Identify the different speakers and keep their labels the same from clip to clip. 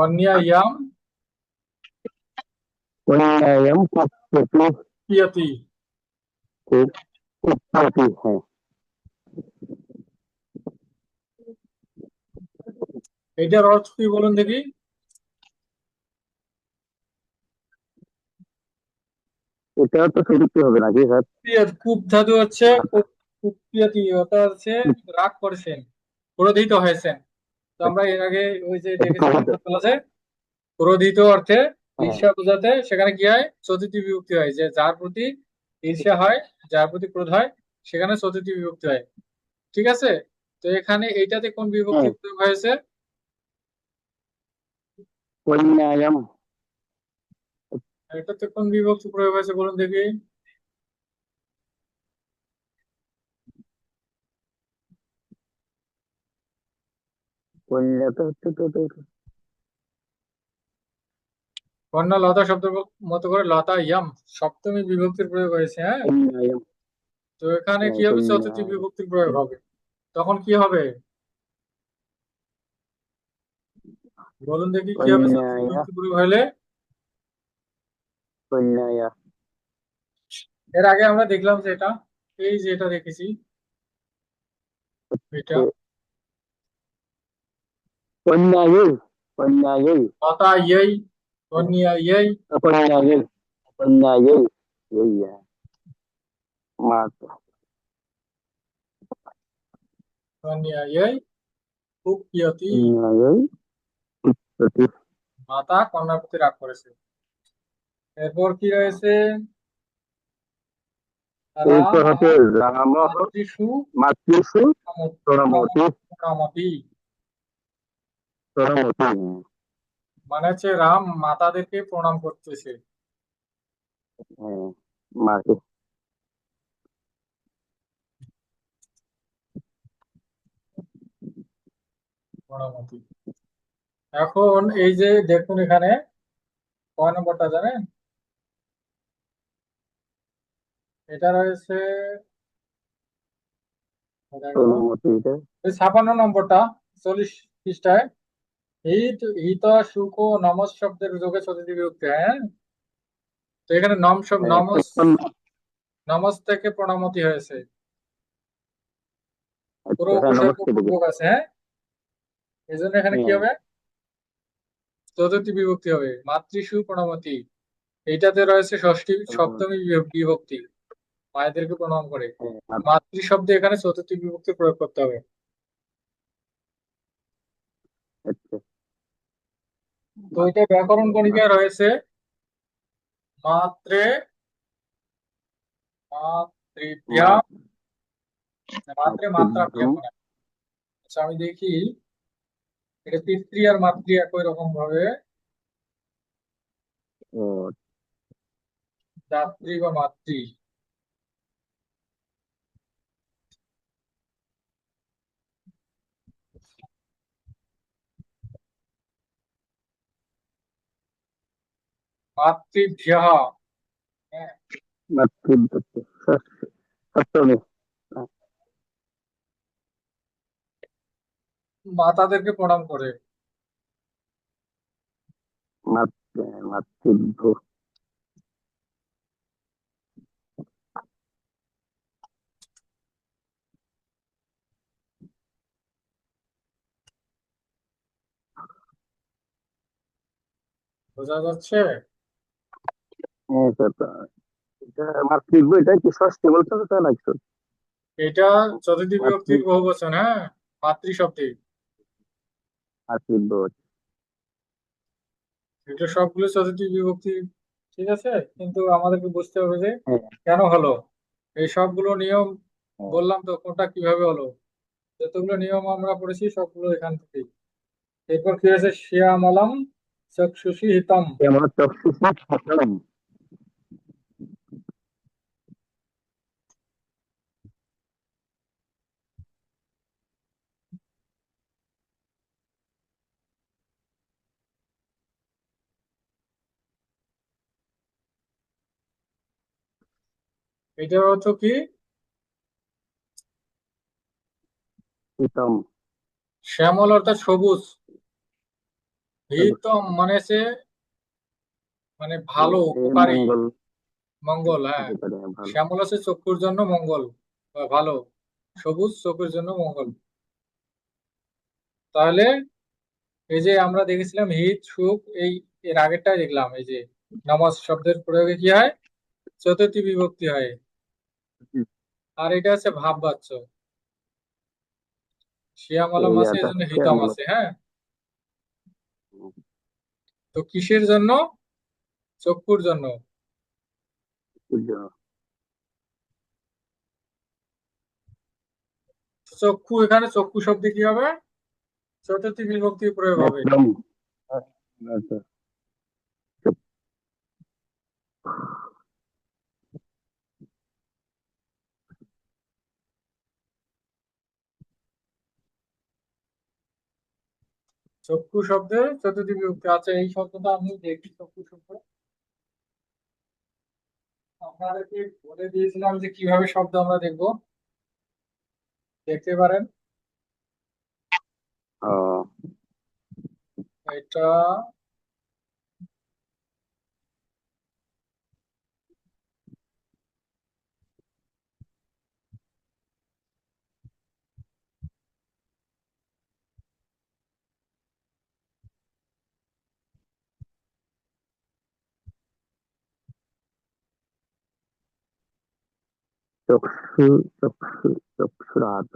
Speaker 1: কন্যায়াম
Speaker 2: পিয়তি
Speaker 1: হ্যাঁ
Speaker 2: এটার অর্থ কি বলুন দেখি?
Speaker 1: এটাও তো সেরকম হবে নাকি স্যার?
Speaker 2: কূপ ধাতু হচ্ছে কূপ- ওটা হচ্ছে রাগ করেছেন ক্রোধিত হয়েছেন। তো আমরা এর আগে ওই যে ক্লাসে ক্রোধিত অর্থে ঈর্ষা বোঝাতে সেখানে কি হয়? চতুর্থী বিভক্তি হয় যে যার প্রতি ঈর্ষা হয় যার প্রতি ক্রোধ হয় সেখানে চতুর্থী বিভক্তি হয়। ঠিক আছে? তো এখানে এইটাতে কোন বিভক্তি
Speaker 1: হ্যাঁ।
Speaker 2: প্রয়োগ হয়েছে? এটাতে কোন বিভক্তি প্রয়োগ হয়েছে বলুন দেখি।
Speaker 1: কন্যা
Speaker 2: লতা শব্দ মতো করে লতা ইয়াম সপ্তমী বিভক্তির প্রয়োগ হয়েছে হ্যাঁ? তো এখানে কি
Speaker 1: হ্যাঁ,
Speaker 2: হবে?
Speaker 1: কন্যা।
Speaker 2: চতুর্থী বিভক্তির প্রয়োগ হবে। তখন কি হবে? বলুন দেখি কি হবে বিভক্তি প্রয়োগ হলে। এর আগে আমরা দেখলাম যে এটা এই যে এটা দেখেছি। এটা। ইয়েই খুব পিয়তি
Speaker 1: কন্যায়ৈ কুপ্যতি
Speaker 2: মাতা কন্যার প্রতি রাগ করেছে। এরপর কি রয়েছে?
Speaker 1: হচ্ছে রাম
Speaker 2: মাতৃষু
Speaker 1: মাতৃষু প্রণমতি
Speaker 2: প্রণমতি
Speaker 1: প্রণমতি
Speaker 2: মানে হচ্ছে রাম মাতাদেরকে প্রণাম করতেছে।
Speaker 1: হ্যাঁ মাকে
Speaker 2: প্রণমতি। এখন এই যে দেখুন এখানে কয় নম্বরটা জানেন? এটা রয়েছে এই ছাপান্ন নম্বরটা চল্লিশ পৃষ্ঠায়। হিত হিত সুখ ও নমস শব্দের যোগে চতুর্থী বিভক্তি হ্যাঁ? তো এখানে নম শব্দ নমস নমস থেকে প্রণামতি হয়েছে। পুরো
Speaker 1: আচ্ছা, হ্যাঁ,
Speaker 2: উপসর্গ আছে হ্যাঁ? এই জন্য এখানে কি
Speaker 1: হ্যাঁ।
Speaker 2: হবে? চতুর্থী বিভক্তি হবে মাতৃসু প্রণামতি। এইটাতে রয়েছে ষষ্ঠী সপ্তমী বিভ- বিভক্তি। মায়েদেরকে প্রণাম করে।
Speaker 1: হ্যাঁ,
Speaker 2: মাতৃ শব্দে এখানে চতুর্থী বিভক্তি প্রয়োগ করতে হবে।
Speaker 1: আচ্ছা।
Speaker 2: তো এটা ব্যাকরণ গণিকায় রয়েছে। মাত্রে মাতৃভ্যা মাত্রে মাত্রা
Speaker 1: হুম।
Speaker 2: আচ্ছা আমি দেখি। এটা পিতৃ আর মাতৃ একই রকম ভাবে দাত্রী বা মাতৃ। মাতৃভ্যা মাতাদেরকে প্রণাম করে
Speaker 1: মাতৃভ্য
Speaker 2: বোঝা যাচ্ছে?
Speaker 1: এটা কি ষষ্ঠী বলছো তো তাই লাগছো
Speaker 2: এটা চতুর্থী বিভক্তির বহু বচন হ্যাঁ মাতৃ শব্দে সবগুলো চতুর্থী বিভক্তি ঠিক আছে কিন্তু আমাদেরকে বুঝতে হবে যে
Speaker 1: হ্যাঁ।
Speaker 2: কেন হলো এই সবগুলো নিয়ম
Speaker 1: হ্যাঁ।
Speaker 2: বললাম তো কোনটা কীভাবে হলো যতগুলো নিয়ম আমরা পড়েছি সবগুলো এখান থেকেই এরপর কি হয়েছে শ্যামলম চক্ষুষি হিতম
Speaker 1: চক্ষুষী
Speaker 2: এটার অর্থ কি? শ্যামল অর্থাৎ সবুজ। হিত মানে সে মানে ভালো উপকারী।
Speaker 1: মঙ্গল।
Speaker 2: হ্যাঁ।
Speaker 1: হ্যাঁ,
Speaker 2: শ্যামল আছে চক্ষুর জন্য মঙ্গল ভালো। সবুজ চোখের জন্য মঙ্গল। তাহলে এই যে আমরা দেখেছিলাম হিত সুখ এই এর আগেরটাই দেখলাম এই যে নামাজ শব্দের প্রয়োগে কি হয়? চতুর্থী বিভক্তি হয়। আর এটা হচ্ছে ভাববাচ্য শিয়ামলম আছে এই জন্য হিতম আছে হ্যাঁ? তো কিসের জন্য? চক্ষুর জন্য। চক্ষু এখানে চক্ষু শব্দে কি হবে? চতুর্থী বিভক্তি প্রয়োগ হবে।
Speaker 1: আচ্ছা।
Speaker 2: চক্ষু শব্দে চতুর্থী বিভক্তি আচ্ছা এই শব্দটা আমি দেখি চক্ষু শব্দ আপনাদেরকে বলে দিয়েছিলাম যে কীভাবে শব্দ আমরা দেখব। দেখতে পারেন। এটা
Speaker 1: চক্ষু চক্ষু চক্ষুরাত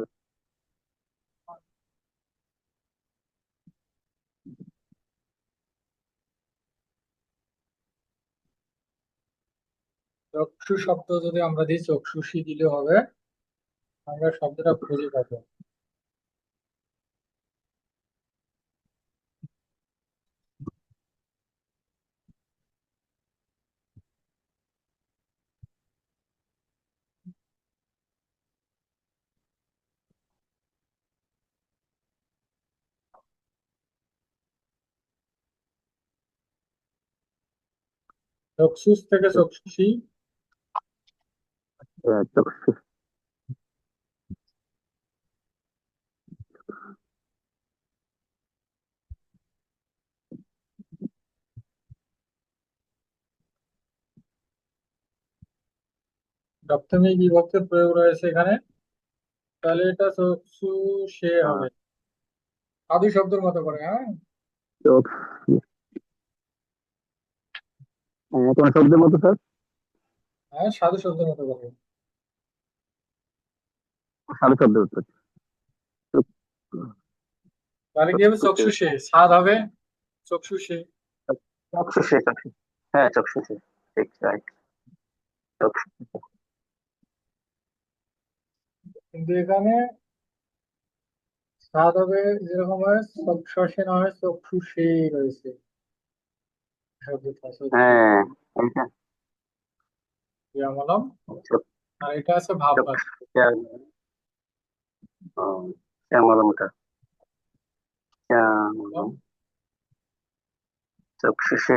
Speaker 2: চক্ষু শব্দ যদি আমরা দিই, চক্ষুষি দিলে হবে। আমরা শব্দটা খুঁজে পাবো। চক্ষুষ থেকে
Speaker 1: চক্ষু
Speaker 2: সপ্তমী বিভক্তির প্রয়োগ রয়েছে এখানে? তাহলে এটা চক্ষু সে হবে। সাধু শব্দের মতো করে হ্যাঁ?
Speaker 1: কোন শব্দের মতো স্যার?
Speaker 2: হ্যাঁ সাধু শব্দের মতো করে
Speaker 1: সাধু শব্দের উত্তর।
Speaker 2: তাহলে কি হবে? চক্ষুষে। স্বাদ হবে? চক্ষুষে।
Speaker 1: চক্ষু হ্যাঁ চক্ষু সে ঠিক রাইট
Speaker 2: কিন্তু এখানে স্বাদ হবে যেরকম হয় চক্ষুষে না হয় চক্ষুষে রয়েছে।
Speaker 1: হ্যাঁ এইটা।
Speaker 2: শ্যামলম? আর এটা আছে ভাববাচ্য
Speaker 1: শ্যামলমটা। শ্যামলম। চক্ষুষে।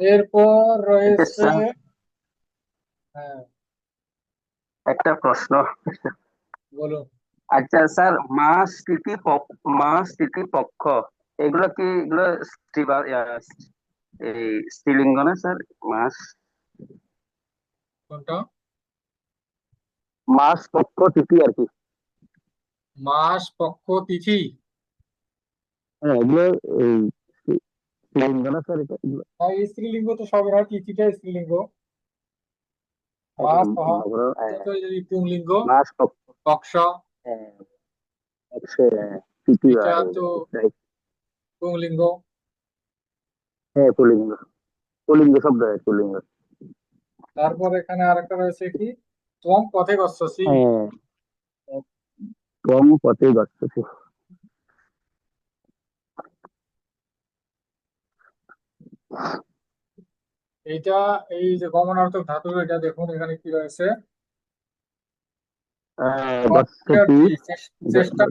Speaker 2: এরপর রয়েছে হ্যাঁ।
Speaker 1: একটা প্রশ্ন।
Speaker 2: বলুন।
Speaker 1: আচ্ছা স্যার মা পক- মাস তিথি পক্ষ এগুলো কি এগুলো এই স্ত্রীলিঙ্গ না স্যার? মাস।
Speaker 2: কোনটা?
Speaker 1: মাস পক্ষ তিথি আর কি।
Speaker 2: মাস পক্ষ তিথি?
Speaker 1: হ্যাঁ এগুলো স্ত্রীলিঙ্গ না স্যার এটা
Speaker 2: হ্যাঁ স্ত্রীলিঙ্গ তো সব হয় স্ত্রীলিঙ্গ। মাস
Speaker 1: করো, হ্যাঁ,
Speaker 2: তো যদি পুংলিঙ্গ
Speaker 1: মাস পক্ষ হ্যাঁ, হ্যাঁ,
Speaker 2: পুংলিঙ্গ।
Speaker 1: হ্যাঁ পুলিঙ্গ। পুলিঙ্গ শব্দ হয় পুলিঙ্গ।
Speaker 2: তারপর এখানে আরেকটা রয়েছে কি? ত্বং পথে গচ্ছসি।
Speaker 1: হ্যাঁ। কম পথে গচ্ছতি
Speaker 2: এইটা এই যে গমনার্থক ধাতু এটা দেখুন এখানে কি রয়েছে। চেষ্টা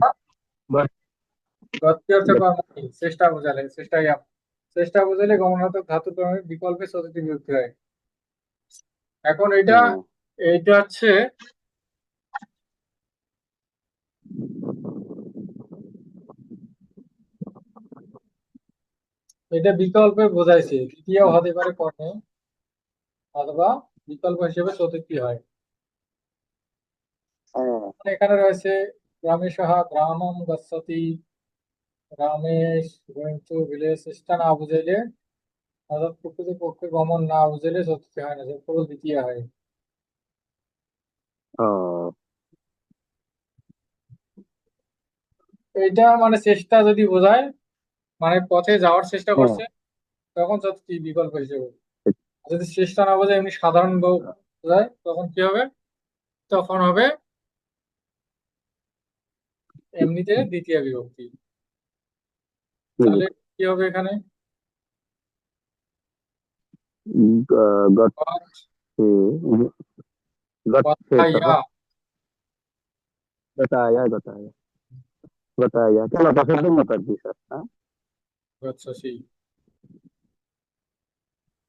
Speaker 2: চেষ্টা বোঝালে চেষ্টা চেষ্টা বোঝালে গমনাত্মক ধাতু কর্মের বিকল্পে চতুর্থী বিভক্তি হয়। এখন এটা এইটা হচ্ছে এটা বিকল্পে বোঝাইছে তৃতীয় হতে পারে কর্মে অথবা বিকল্প হিসেবে চতুর্থী হয়।
Speaker 1: হ্যাঁ।
Speaker 2: এখানে রয়েছে রামেশহ গ্রামম গচ্ছতি রামেশ গোয়িং টু ভিলেজ চেষ্টা না বুঝাইলে অর্থাৎ প্রকৃত পক্ষে গমন না বুঝাইলে চতুর্থী হয় না কেবল দ্বিতীয় হয়।
Speaker 1: ও।
Speaker 2: এইটা মানে চেষ্টা যদি বোঝায় মানে পথে যাওয়ার চেষ্টা
Speaker 1: হ্যাঁ।
Speaker 2: করছে তখন যত কি বিকল্প হিসেবে। যদি চেষ্টা না বোঝায় এমনি সাধারণ যায় তখন কি হবে? তখন হবে এমনিতে দ্বিতীয় বিভক্তি। তাহলে কি হবে এখানে?
Speaker 1: গতায়া গতায়া
Speaker 2: গতায়া
Speaker 1: কেন দশের জন্য তার বিষয় হ্যাঁ? That's a C.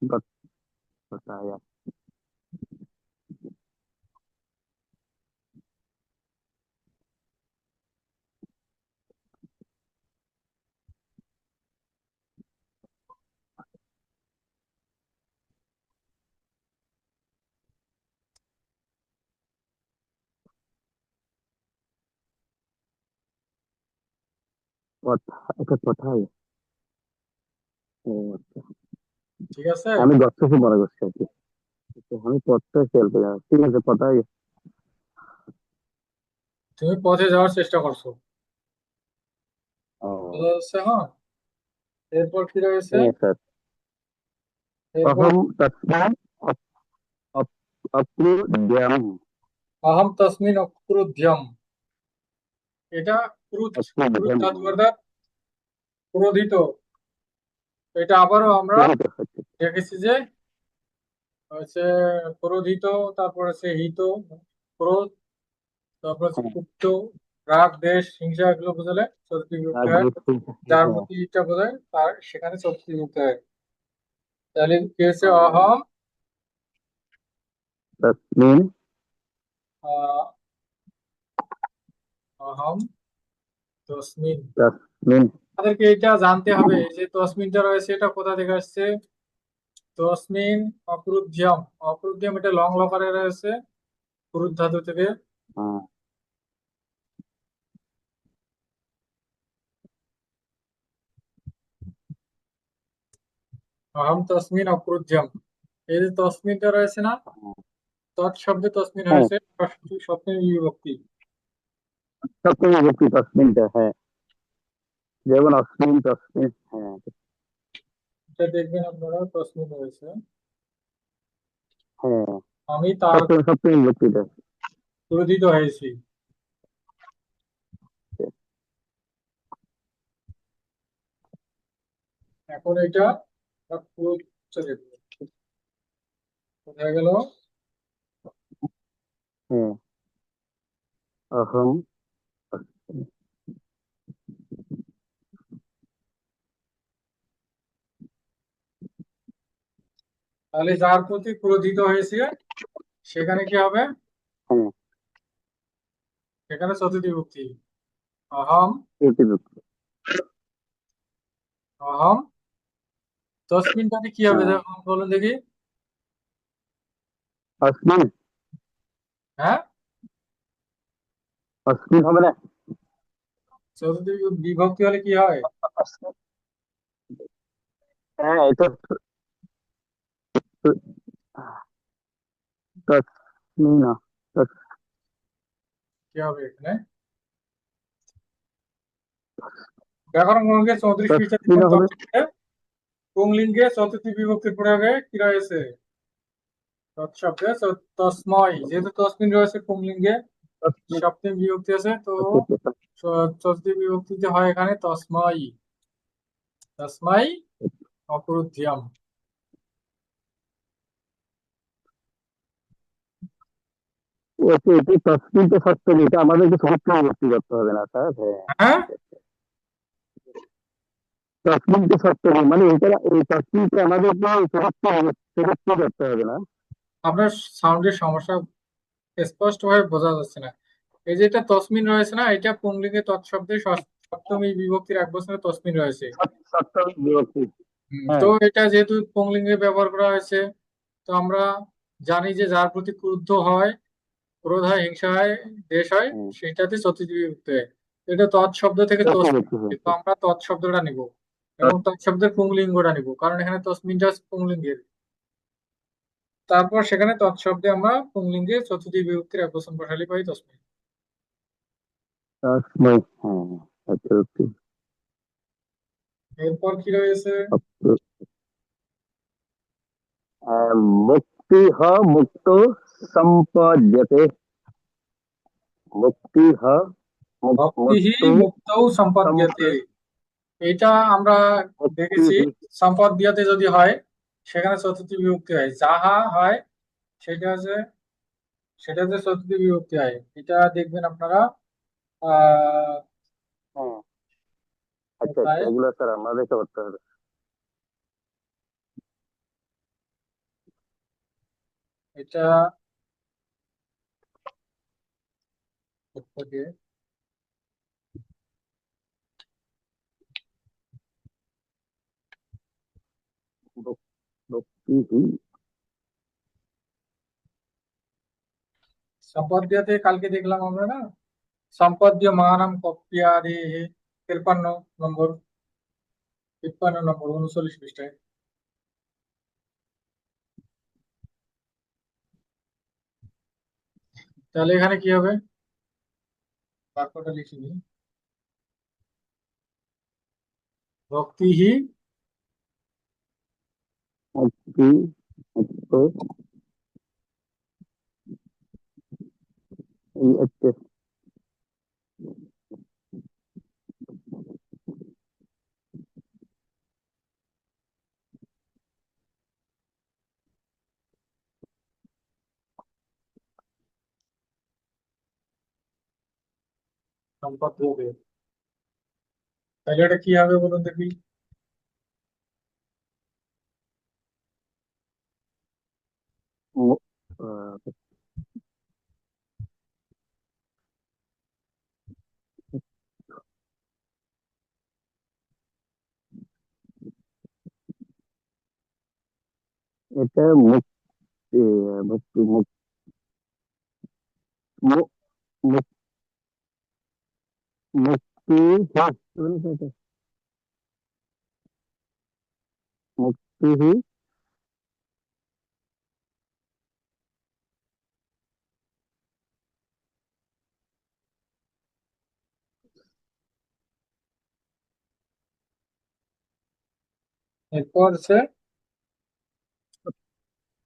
Speaker 1: But,
Speaker 2: but
Speaker 1: I am. What? I got what I.
Speaker 2: ঠিক আছে?
Speaker 1: আমি গছ থেকে করছি আর কি। আমি পথটা খেয়াল পেলাম ঠিক আছে কথা
Speaker 2: তুমি পথে যাওয়ার চেষ্টা করছ। হ্যাঁ? এরপর কি রয়েছে?
Speaker 1: হ্যাঁ,
Speaker 2: অহম তসমিন অক্রুদ্যম এটা ক্রুদ ক্রোধিত এটা আবারও আমরা দেখেছি যে হচ্ছে ক্রোধিত তারপর হচ্ছে হিত ক্রোধ তারপর হচ্ছে রাগ দেশ হিংসা এগুলো বোঝালে চতুর্থী বিভক্তি হয় বোঝায় তার সেখানে চতুর্থী বিভক্তি তাহলে কি হচ্ছে অহম তসমিন অহম তসমিন
Speaker 1: তসমিন
Speaker 2: তাদেরকে এটা জানতে হবে যে তসমিনটা রয়েছে এটা কোথা থেকে আসছে? তসমিন অপরুদ্ধিয়ম অপরুদ্ধিয়ম এটা লং লকারে রয়েছে পুরুদ্ধাতু থেকে। আহম তসমিন অপরুদ্ধিয়ম এই যে তসমিনটা রয়েছে না তৎশব্দে তসমিন
Speaker 1: হ্যাঁ।
Speaker 2: হয়েছে সপ্তমী বিভক্তি।
Speaker 1: সপ্তমী বিভক্তি তসমিনটা হ্যাঁ। যেমন অস্মিন তসমিন হ্যাঁ।
Speaker 2: এটা দেখবেন আপনারা তসমিন রয়েছে।
Speaker 1: হ্যাঁ।
Speaker 2: আমি তার
Speaker 1: সপ্তমী
Speaker 2: ক্রোধিত হয়েছি। এখন এটা। কোথায় গেল?
Speaker 1: হ্যাঁ। অহম
Speaker 2: তাহলে যার প্রতি ক্রোধিত হয়েছে সেখানে কি হবে?
Speaker 1: হ্যাঁ।
Speaker 2: সেখানে চতুর্থী বিভক্তি অহম। অহম। তসমিনটাতে কি হবে?
Speaker 1: হ্যাঁ।
Speaker 2: বলুন দেখি। হ্যাঁ?
Speaker 1: হবে না।
Speaker 2: চতুর্থী বিভক্তি হলে কি হয়?
Speaker 1: হ্যাঁ এটা তসমিন
Speaker 2: কি হবে এখানে ব্যাকরণ গ্রন্থে চৌত্রিশ পৃষ্ঠা পুংলিঙ্গে চতুর্থী বিভক্তির প্রয়োগে কি রয়েছে তৎশব্দে তস্ময় যেহেতু তসমিন রয়েছে পুংলিঙ্গে সপ্তমী বিভক্তি আছে তো
Speaker 1: আচ্ছা,
Speaker 2: চতুর্থী বিভক্তিতে হয় এখানে তস্ময় তস্মৈ অক্রুধ্যম
Speaker 1: ওকে এটি তো সপ্তমী এটা আমাদেরকে করতে হবে না স্যার। হ্যাঁ।
Speaker 2: হ্যাঁ?
Speaker 1: তসমিনকে সপ্তমী মানে এটা এই চরিত্র করতে হবে না।
Speaker 2: আপনার সাউন্ডের সমস্যা স্পষ্টভাবে বোঝা যাচ্ছে না। এই যে এটা তসমিন রয়েছে না এটা পুংলিঙ্গে তৎশব্দে সপ্তমী বিভক্তির এক বছরে তসমিন রয়েছে।
Speaker 1: সপ্তমী বিভক্তি। হ্যাঁ।
Speaker 2: তো এটা যেহেতু পুংলিঙ্গে ব্যবহার করা হয়েছে তো আমরা জানি যে যার প্রতি ক্রুদ্ধ হয় ক্রোধ হয় হিংসা হয় দেশ হয়। সেটাতে চতুর্থী বিভক্তি হয়। এটা তৎশব্দ থেকে তস
Speaker 1: চতুর্থী বিভক্তি
Speaker 2: তো আমরা তৎশব্দটা নিব। এবং তৎশব্দের পুংলিঙ্গটা নিব কারণ এখানে তসমিনটা পুংলিঙ্গের। তারপর সেখানে তৎশব্দে আমরা পুংলিঙ্গে চতুর্থী বিভক্তির এক বচন বসালে পাই তসমিন।
Speaker 1: তসমৈ হ্যাঁ আচ্ছা
Speaker 2: এরপর কি রয়েছে?
Speaker 1: মুক্তি হ মুক্ত সম্পদ্যতে মুক্তি হ মুক্ত
Speaker 2: সম্পদ্যতে এটা আমরা দেখেছি। সম্পদ্যতে যদি হয় সেখানে চতুর্থী বিভক্তি হয়। যাহা হয় সেটা হচ্ছে সেটাতে চতুর্থী বিভক্তি হয়। এটা দেখবেন আপনারা?
Speaker 1: আচ্ছা এগুলো স্যার আমাদেরকে করতে হবে।
Speaker 2: এটা কোথায়?
Speaker 1: মুক্তি হি
Speaker 2: সম্পদ্যতে কালকে দেখলাম আমরা না সম্পদ্য মানাম কপ্পিয়ারে তিপ্পান্ন নম্বর তিপ্পান্ন নম্বর উনচল্লিশ পৃষ্ঠায় তাহলে এখানে কি হবে বাক্যটা লিখিনি ভক্তিহি
Speaker 1: মুক্তি মুক্ত এই হচ্ছে
Speaker 2: সম্পদ হবে তাহলে এটা কি হবে বলুন দেখি
Speaker 1: মু- আহ, এটা মুক্তি মুক্তি মুক্তি মু- মু- মুক্তি হ্যাঁ শুনেছি এটা। মুক্তি হি
Speaker 2: এরপর হচ্ছে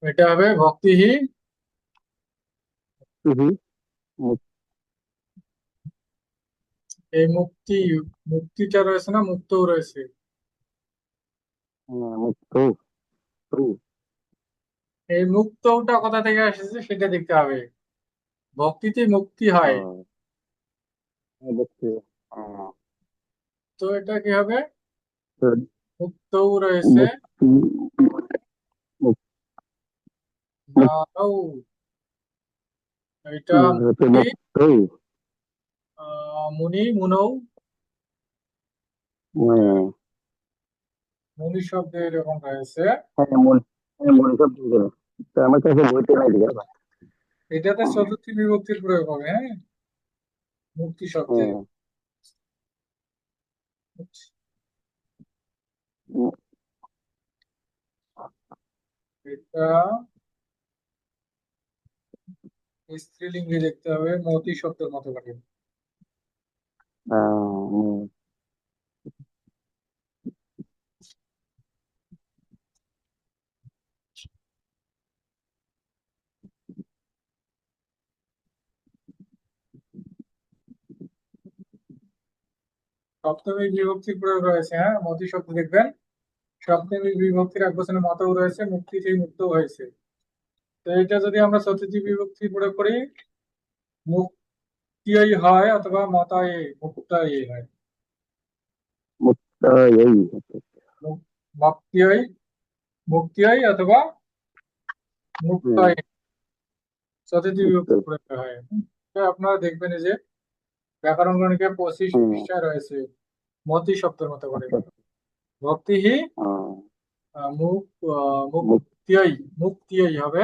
Speaker 2: এটা হবে ভক্তিহি
Speaker 1: হি
Speaker 2: এই মুক্তি মুক্তিটা রয়েছে না? মুক্তও রয়েছে।
Speaker 1: হ্যাঁ, মুক্ত
Speaker 2: এই মুক্তটা কোথা থেকে এসেছে সেটা দেখতে হবে। ভক্তিতে মুক্তি হয়।
Speaker 1: হ্যাঁ। হ্যাঁ।
Speaker 2: তো এটা কি হবে? মুক্তও রয়েছে। এটা মুক্তি। মুনি মুনৌ।
Speaker 1: হ্যাঁ
Speaker 2: মুনি শব্দ এরকম রয়েছে।
Speaker 1: হ্যাঁ মন হ্যাঁ মন ঠিক আছে তো আমার কাছে বইতে নাই
Speaker 2: এটাতে চতুর্থী বিভক্তির প্রয়োগ হবে হ্যাঁ? মুক্তি শব্দে। এটা স্ত্রীলিঙ্গে দেখতে হবে মতি শব্দের মতো লাগে। সপ্তমী বিভক্তির প্রয়োগ রয়েছে হ্যাঁ? মতি শব্দ দেখবেন। সপ্তমী বিভক্তির এক বছরের মতও রয়েছে, মুক্তি থেকে মুক্ত হয়েছে। তো এটা যদি আমরা চতুর্থী বিভক্তি প্রয়োগ করি, মুক্তি হয় অথবা মতায় মুক্তাই হয়?
Speaker 1: এই
Speaker 2: মুক্তিয়ই মুক্তিয়ই অথবা মুক্তয় প্রয়োগ হয়। আপনারা দেখবেন এই যে ব্যাকরণ গণিকে পঁচিশ
Speaker 1: হুম।
Speaker 2: পৃষ্ঠায় রয়েছে মতি শব্দের মতো করে।
Speaker 1: আচ্ছা।
Speaker 2: ভক্তিহি মুক্তিয়ই মুক্তিয়ই হবে।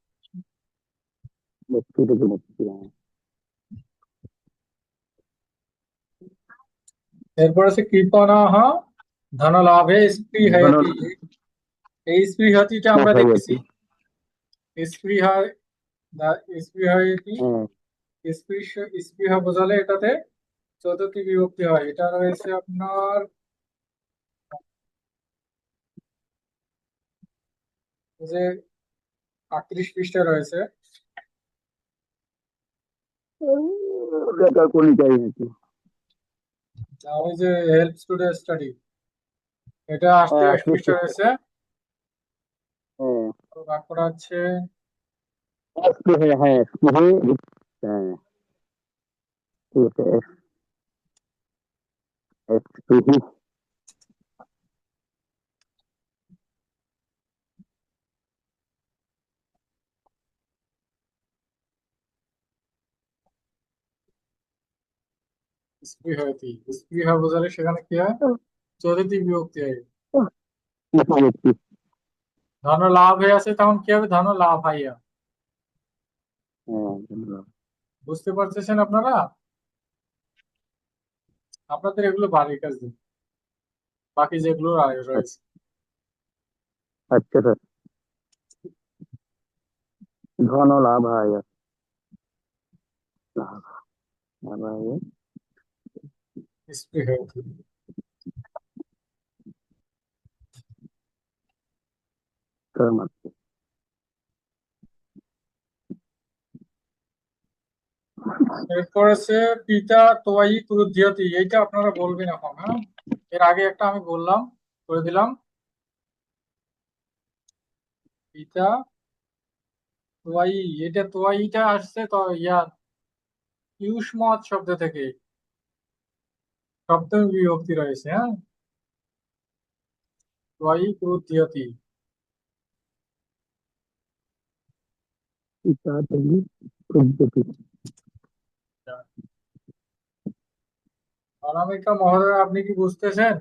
Speaker 2: হ্যাঁ মুক্তি
Speaker 1: থেকে মুক্তি হ্যাঁ
Speaker 2: এরপর আছে কৃপণাহ ধন লাভে স্পৃহয়তি এই স্পৃহতিটা আমরা
Speaker 1: স্পৃহয়তি।
Speaker 2: দেখেছি স্পৃহা স্পৃহয়তি
Speaker 1: হ্যাঁ
Speaker 2: স্পৃহ স্পৃহা বোঝালে এটাতে চতুর্থী বিভক্তি হয় এটা রয়েছে আপনার যে আটত্রিশ পৃষ্ঠা রয়েছে
Speaker 1: নাকি
Speaker 2: আর ওই যে হেল্প স্টুডেন্ট স্টাডি এটা আসতে
Speaker 1: হ্যাঁ,
Speaker 2: রয়েছে
Speaker 1: হ্যাঁ।
Speaker 2: তো ভাগ করা হচ্ছে
Speaker 1: হ্যাঁ হ্যাঁ ঠিক আছে। স্পৃহি
Speaker 2: স্পৃহয়তি স্পৃহা বোঝালে সেখানে কি হয়? চতুর্থী বিভক্তি হয় ধন লাভ হয়ে আছে তখন কি হবে? ধন লাভ হাইয়া
Speaker 1: হ্যাঁ
Speaker 2: বুঝতে পারতেছেন আপনারা? আপনাদের এগুলো বাড়ির কাজ দিন বাকি যেগুলো আর- রয়েছে।
Speaker 1: আচ্ছা স্যার ধন লাভ লাভায়
Speaker 2: স্পৃহয়তি
Speaker 1: কর্মার্থে
Speaker 2: এরপর আছে পিতা, তোয়াই এইটা আপনারা বলবেন এখন হ্যাঁ? এর আগে একটা আমি বললাম, করে দিলাম। পিতা, তোয়াই এটা তোয়াইটা আসছে তো ইয়া ইউষ্মত শব্দ থেকে। সপ্তমী বিভক্তি রয়েছে হ্যাঁ তোয়াই ক্রুদ্ধতি
Speaker 1: পিতা থেকে পদ্ধতি
Speaker 2: অনামিকা মহোদয় আপনি কি বুঝতেছেন